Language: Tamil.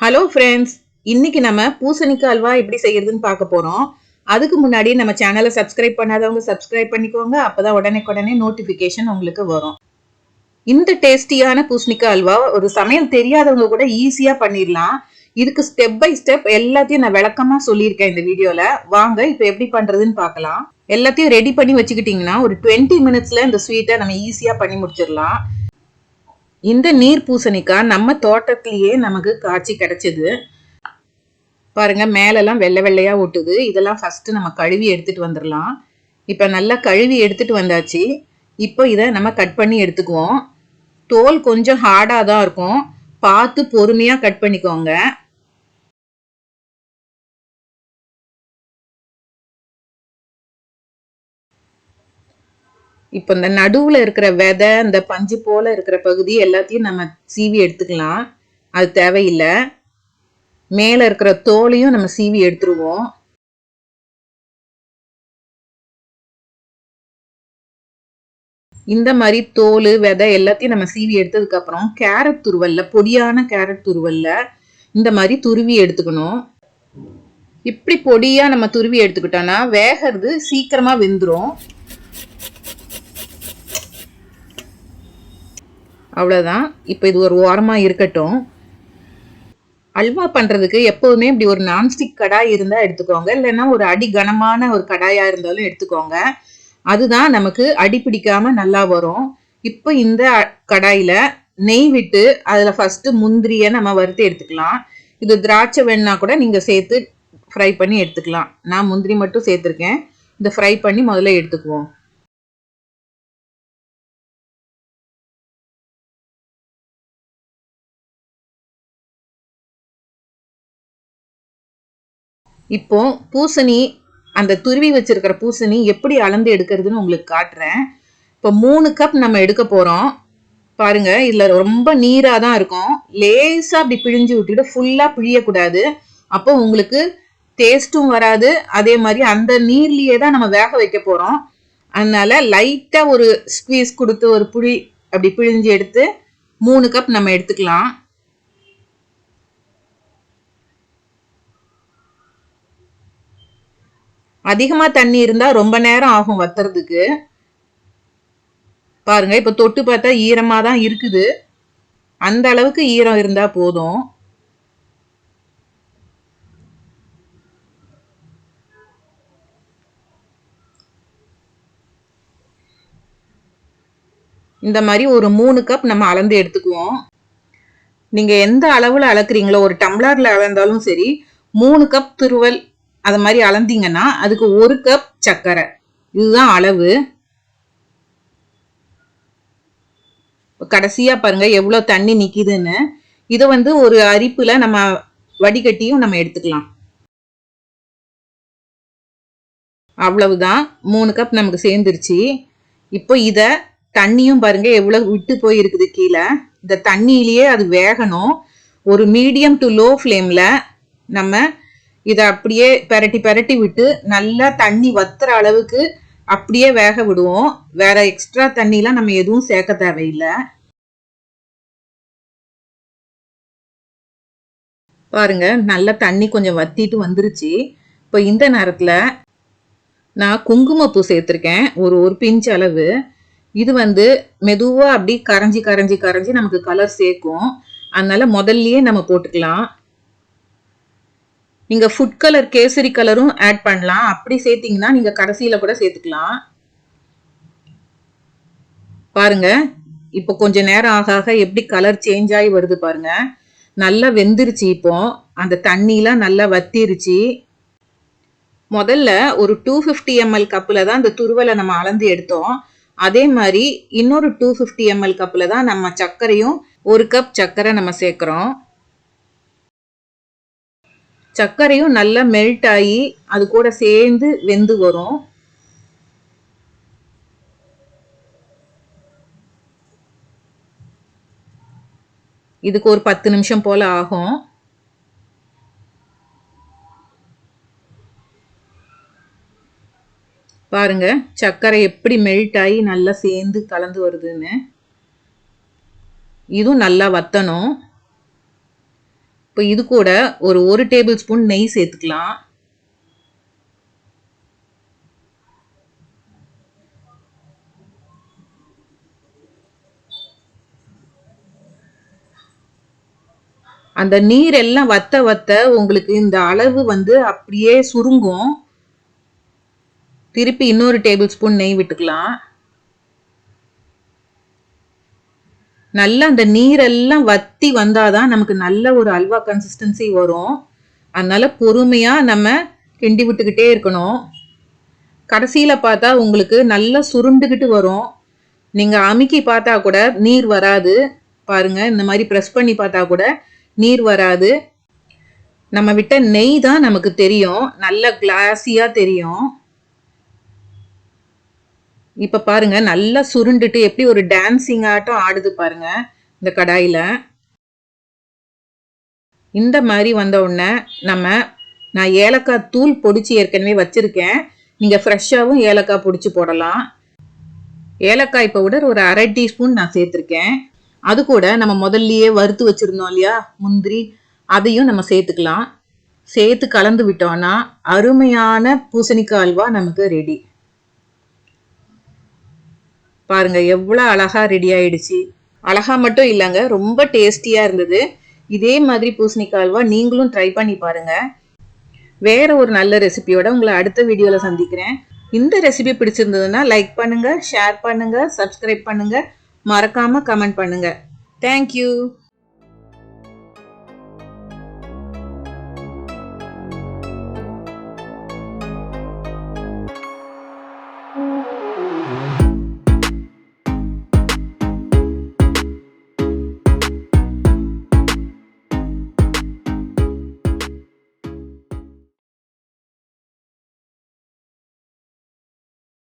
ஹலோ ஃப்ரெண்ட்ஸ் இன்னைக்கு நம்ம பூசணிக்காய் அல்வா எப்படி செய்யறதுன்னு பார்க்க போறோம். அதுக்கு முன்னாடி நம்ம சேனலை சப்ஸ்கிரைப் பண்ணாதவங்க சப்ஸ்கிரைப் பண்ணிக்கோங்க. அப்பதான் உடனே உடனே நோட்டிஃபிகேஷன் உங்களுக்கு வரும். இந்த டேஸ்டியான பூசணிக்காய் அல்வா ஒரு சமையல் தெரியாதவங்க கூட ஈஸியா பண்ணிடலாம் இதுக்கு ஸ்டெப் பை ஸ்டெப் எல்லாத்தையும் நான் விளக்கமா சொல்லியிருக்கேன் இந்த வீடியோல. வாங்க இப்போ எப்படி பண்றதுன்னு பார்க்கலாம். எல்லாத்தையும் ரெடி பண்ணி வச்சுக்கிட்டிங்கன்னா ஒரு டுவெண்ட்டி மினிட்ஸ்ல இந்த ஸ்வீட்டை நம்ம ஈஸியா பண்ணி முடிச்சிடலாம் இந்த நீர் பூசணிக்காய் நம்ம தோட்டத்திலேயே நமக்கு காய்ச்சி கிடச்சிது. பாருங்க மேலெல்லாம் வெள்ளை வெள்ளையாக ஒட்டுது. இதெல்லாம் ஃபஸ்ட்டு நம்ம கழுவி எடுத்துகிட்டு வந்துடலாம் இப்போ நல்லா கழுவி எடுத்துகிட்டு வந்தாச்சு. இப்போ இதை நம்ம கட் பண்ணி எடுத்துக்குவோம். தோல் கொஞ்சம் ஹார்டாக தான் இருக்கும். பார்த்து பொறுமையாக கட் பண்ணிக்கோங்க. இப்போ இந்த நடுவில் இருக்கிற விதை இந்த பஞ்சு போல இருக்கிற பகுதி எல்லாத்தையும் நம்ம சீவி எடுத்துக்கலாம். அது தேவையில்லை. மேலே இருக்கிற தோலையும் நம்ம சீவி எடுத்துருவோம். இந்த மாதிரி தோல் விதை எல்லாத்தையும் நம்ம சீவி எடுத்ததுக்கு அப்புறம் கேரட் துருவல்ல பொடியான கேரட் துருவல்ல இந்த மாதிரி துருவி எடுத்துக்கணும். இப்படி பொடியா நம்ம துருவி எடுத்துக்கிட்டோம்னா வேகிறது சீக்கிரமா வெந்துடும் அவ்வளோதான் இப்போ இது ஒரு ஓரமாக இருக்கட்டும். அல்வா பண்ணுறதுக்கு எப்போதுமே இப்படி ஒரு நான்ஸ்டிக் கடாய் இருந்தால் எடுத்துக்கோங்க. இல்லைன்னா ஒரு அடி கனமான ஒரு கடாயாக இருந்தாலும் எடுத்துக்கோங்க. அதுதான் நமக்கு அடி பிடிக்காமல் நல்லா வரும். இப்போ இந்த கடாயில் நெய் விட்டு அதில் ஃபஸ்ட்டு முந்திரியை நம்ம வறுத்து எடுத்துக்கலாம். இது திராட்சை வேணுன்னா கூட நீங்கள் சேர்த்து ஃப்ரை பண்ணி எடுத்துக்கலாம். நான் முந்திரி மட்டும் சேர்த்துருக்கேன். இந்த ஃப்ரை பண்ணி முதல்ல எடுத்துக்குவோம். இப்போ பூசணி அந்த துருவி வச்சிருக்கிற பூசணி எப்படி அளந்து எடுக்கிறதுன்னு உங்களுக்கு காட்டுறேன். இப்போ மூணு கப் நம்ம எடுக்க போகிறோம் பாருங்க இதில் ரொம்ப நீராக தான் இருக்கும். லேசாக அப்படி பிழிஞ்சு விட்டுட்டு ஃபுல்லாக பிழியக்கூடாது. அப்போ உங்களுக்கு டேஸ்ட்டும் வராது. அதே மாதிரி அந்த நீர்லேயே தான் நம்ம வேக வைக்க போகிறோம் அதனால லைட்டாக ஒரு ஸ்குவீஸ் கொடுத்து ஒரு புளி அப்படி பிழிஞ்சு எடுத்து மூணு கப் நம்ம எடுத்துக்கலாம். அதிகமாக தண்ணி இருந்தால் ரொம்ப நேரம் ஆகும் வத்துறதுக்கு. பாருங்க இப்போ தொட்டு பார்த்தா ஈரமாக தான் இருக்குது. அந்த அளவுக்கு ஈரம் இருந்தால் போதும். இந்த மாதிரி ஒரு மூணு கப் நம்ம அளந்து எடுத்துக்குவோம். நீங்கள் எந்த அளவில் அளக்குறீங்களோ ஒரு டம்ளரில் அளந்தாலும் சரி மூணு கப் துருவல் அது மாதிரி அளந்தீங்கன்னா அதுக்கு ஒரு கப் சர்க்கரை இதுதான் அளவு. கடைசியா பாருங்க எவ்வளோ தண்ணி நிற்கிதுன்னு இதை வந்து ஒரு அரிப்புல நம்ம வடிகட்டியும் நம்ம எடுத்துக்கலாம். அவ்வளவுதான். மூணு கப் நமக்கு சேர்ந்துருச்சு. இப்போ இதை தண்ணியும் பாருங்க எவ்வளவு விட்டு போயிருக்குது கீழே. இந்த தண்ணியிலேயே அது வேகணும். ஒரு மீடியம் டு லோ ஃப்ளேமில் நம்ம இதை அப்படியே பெரட்டி பெரட்டி விட்டு நல்லா தண்ணி வத்துற அளவுக்கு அப்படியே வேக விடுவோம். வேற எக்ஸ்ட்ரா தண்ணிலாம் நம்ம எதுவும் சேர்க்க தேவையில்லை. பாருங்க நல்லா தண்ணி கொஞ்சம் வத்திட்டு வந்துருச்சு. இப்போ இந்த நேரத்தில் நான் குங்குமப்பூ சேர்த்துருக்கேன். ஒரு ஒரு பிஞ்ச் அளவு. இது வந்து மெதுவாக அப்படி கரைஞ்சி கரைஞ்சி கரைஞ்சி நமக்கு கலர் சேர்க்கும். அதனால முதல்லையே நம்ம போட்டுக்கலாம். நீங்கள் ஃபுட் கலர் கேசரி கலரும் ஆட் பண்ணலாம். அப்படி சேர்த்தீங்கன்னா நீங்கள் கடைசியில் கூட சேர்த்துக்கலாம். பாருங்க. இப்போ கொஞ்சம் நேரம் ஆக ஆக எப்படி கலர் சேஞ்ச் ஆகி வருது பாருங்க. நல்லா வெந்துருச்சு இப்போ. அந்த தண்ணிலாம் நல்லா வத்திருச்சு. முதல்ல ஒரு டூ ஃபிஃப்டி எம்எல் கப்பில் தான் இந்த துருவலை நம்ம அளந்து எடுத்தோம். அதே மாதிரி இன்னொரு டூ ஃபிஃப்டி எம்எல் கப்பில் தான் நம்ம சர்க்கரையும் ஒரு கப் சர்க்கரை நம்ம சேர்க்குறோம். சர்க்கரையும் நல்லா மெல்ட் ஆகி அது கூட சேர்ந்து வெந்து வரும். இதுக்கு ஒரு பத்து நிமிஷம் போல ஆகும். பாருங்க சர்க்கரை எப்படி மெல்ட் ஆகி நல்லா சேர்ந்து கலந்து வருதுன்னு. இதுவும் நல்லா வத்தணும். இப்போ இது கூட ஒரு ஒரு டேபிள் ஸ்பூன் நெய் சேர்த்துக்கலாம். அந்த நீர் எல்லாம் வத்த வத்த உங்களுக்கு இந்த அளவு வந்து அப்படியே சுருங்கும். திருப்பி இன்னொரு டேபிள் ஸ்பூன் நெய் விட்டுக்கலாம். நல்லா அந்த நீரெல்லாம் வத்தி வந்தாதான் நமக்கு நல்ல ஒரு அல்வா கன்சிஸ்டன்சி வரும். அதனால பொறுமையா நம்ம கிண்டி விட்டுக்கிட்டே இருக்கணும். கடைசியில் பார்த்தா உங்களுக்கு நல்லா சுருண்டுக்கிட்டு வரும். நீங்கள் அமுக்கி பார்த்தா கூட நீர் வராது. பாருங்க இந்த மாதிரி ப்ரெஸ் பண்ணி பார்த்தா கூட நீர் வராது. நம்ம விட்ட நெய் தான் நமக்கு தெரியும். நல்ல கிளாஸியாக தெரியும். இப்ப பாருங்க நல்லா சுருண்டுட்டு எப்படி ஒரு டான்சிங் ஆட்டம் ஆடுது பாருங்க இந்த கடாயில. இந்த மாதிரி வந்த உடனே நம்ம நான் ஏலக்காய் தூள் பொடிச்சு ஏற்கனவே வச்சிருக்கேன். நீங்க ஃப்ரெஷ்ஷாகவும் ஏலக்காய் பொடிச்சு போடலாம். ஏலக்காய் பவுடர் ஒரு அரை டீஸ்பூன் நான் சேர்த்துருக்கேன். அது கூட நம்ம முதல்லயே வறுத்து வச்சிருந்தோம் இல்லையா முந்திரி அதையும் நம்ம சேர்த்துக்கலாம். சேர்த்து கலந்து விட்டோம்னா அருமையான பூசணிக்காய் அல்வா நமக்கு ரெடி பாருங்க எவ்வளோ அழகாக ரெடி ஆயிடுச்சு. அழகா மட்டும் இல்லைங்க ரொம்ப டேஸ்டியாக இருந்தது. இதே மாதிரி பூசணிக்காய் அல்வா நீங்களும் ட்ரை பண்ணி பாருங்கள் வேற ஒரு நல்ல ரெசிபியோட உங்களை அடுத்த வீடியோவில் சந்திக்கிறேன். இந்த ரெசிபி பிடிச்சிருந்ததுன்னா லைக் பண்ணுங்கள் ஷேர் பண்ணுங்கள் சப்ஸ்கிரைப் பண்ணுங்கள் மறக்காமல் கமெண்ட் பண்ணுங்கள் தேங்க்யூ